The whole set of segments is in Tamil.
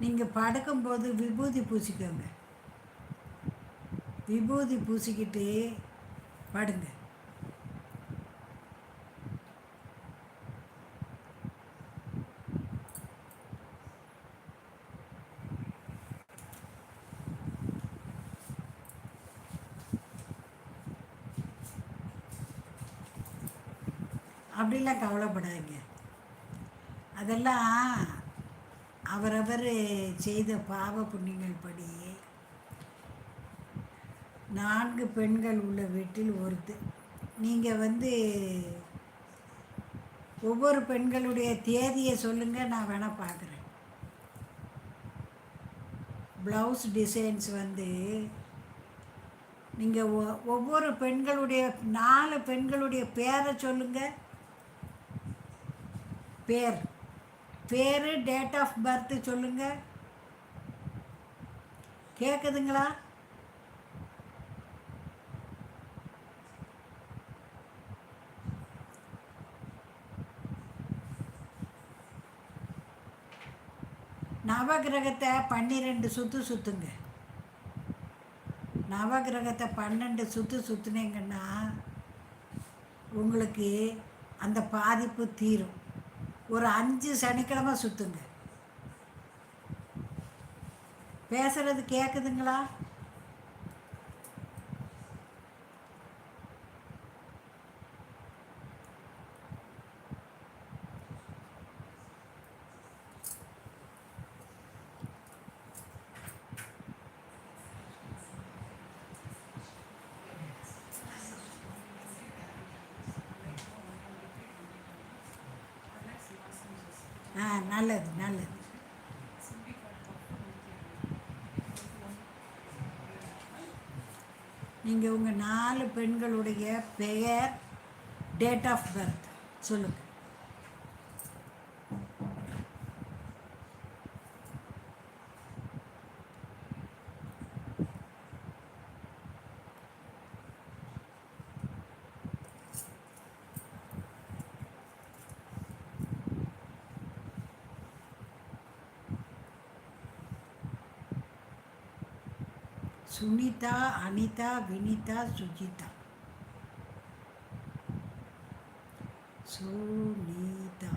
நீங்கள் படுக்கும்போது விபூதி பூசிக்கோங்க. விபூதி பூசிக்கிட்டு படுங்க. அப்படிலாம் கவலைப்படாதீங்க. அதெல்லாம் அவரவர் செய்த பாவ புண்ணியங்கள் படி நான்கு பெண்கள் உள்ள வீட்டில் ஒருத்தர் நீங்கள் வந்து ஒவ்வொரு பெண்களுடைய தேதியை சொல்லுங்கள் நான் வேணால் பார்க்குறேன் ப்ளவுஸ் டிசைன்ஸ் வந்து நீங்கள் ஒவ்வொரு பெண்களுடைய நாலு பெண்களுடைய பேரை சொல்லுங்கள் பேர். பேர் டேட் ஆஃப் பர்த் சொல்லுங்கள் கேட்குதுங்களா நவகிரகத்தை பன்னிரெண்டு சுற்று சுற்றுங்க நவகிரகத்தை பன்னெண்டு சுற்று சுற்றுனீங்கன்னா உங்களுக்கு அந்த பாதிப்பு தீரும். ஒரு அஞ்சு சனிக்கிழமை சுற்றுங்க பேசுகிறது கேட்குதுங்களா ஆ நல்லது நல்லது. நீங்கள் உங்கள் நாலு பெண்களுடைய பெயர் டேட் ஆஃப் பர்த் சொல்லுங்கள் சுனிதா அனிதா வினிதா சுஜிதா. சுனிதா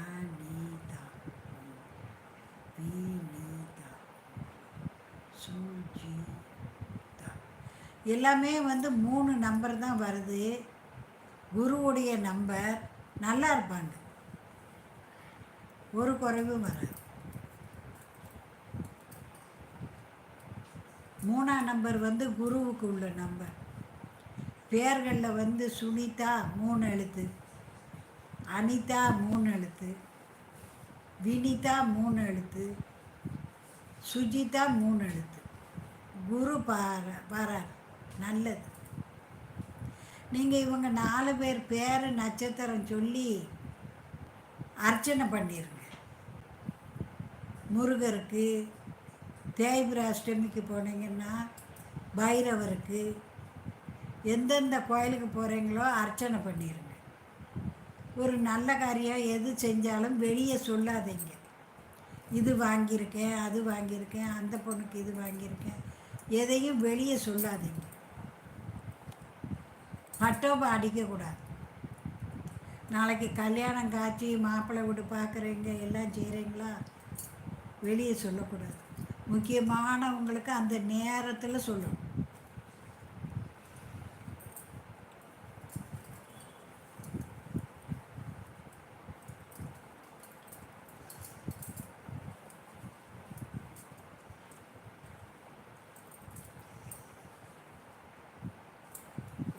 அனிதா வினிதா சுஜிதா. எல்லாமே வந்து மூணு நம்பர் தான் வருது. குருவுடைய நம்பர் நல்லா இருப்பாங்க. ஒரு குறைவும் வராது. மூணாம் நம்பர் வந்து குருவுக்கு உள்ள நம்பர். பேர்களில் வந்து சுனிதா மூணு எழுத்து. அனிதா மூணு எழுத்து. வினிதா மூணு எழுத்து. சுஜிதா மூணு எழுத்து. குரு பார வரார். நல்லது. நீங்கள் இவங்க நாலு பேர் பேர் நட்சத்திரம் சொல்லி அர்ச்சனை பண்ணிடுங்க முருகருக்கு தேய்பிர அஷ்டமிக்கு போனீங்கன்னா பைரவருக்கு எந்தெந்த கோயிலுக்கு போகிறீங்களோ அர்ச்சனை பண்ணிடுங்க ஒரு நல்ல காரியம் எது செஞ்சாலும் வெளியே சொல்லாதீங்க. இது வாங்கியிருக்கேன் அது வாங்கியிருக்கேன் அந்த பொண்ணுக்கு இது வாங்கியிருக்கேன். எதையும் வெளியே சொல்லாதீங்க. பட்டோப்பை அடிக்கக்கூடாது நாளைக்கு கல்யாணம் காட்சி மாப்பிள்ளை வீடு பார்க்குறீங்க எல்லாம் செய்கிறீங்களா வெளியே சொல்லக்கூடாது. முக்கியமானவங்களுக்கு அந்த நேரத்தில் சொல்லணும்.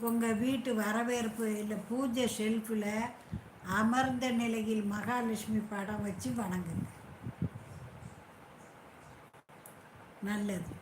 உங்கள் வீட்டு வரவேற்பு இல்லை பூஜை ஷெல்ஃபில் அமர்ந்த நிலையில் மகாலட்சுமி படம் வச்சு வணங்குங்க. நல்லது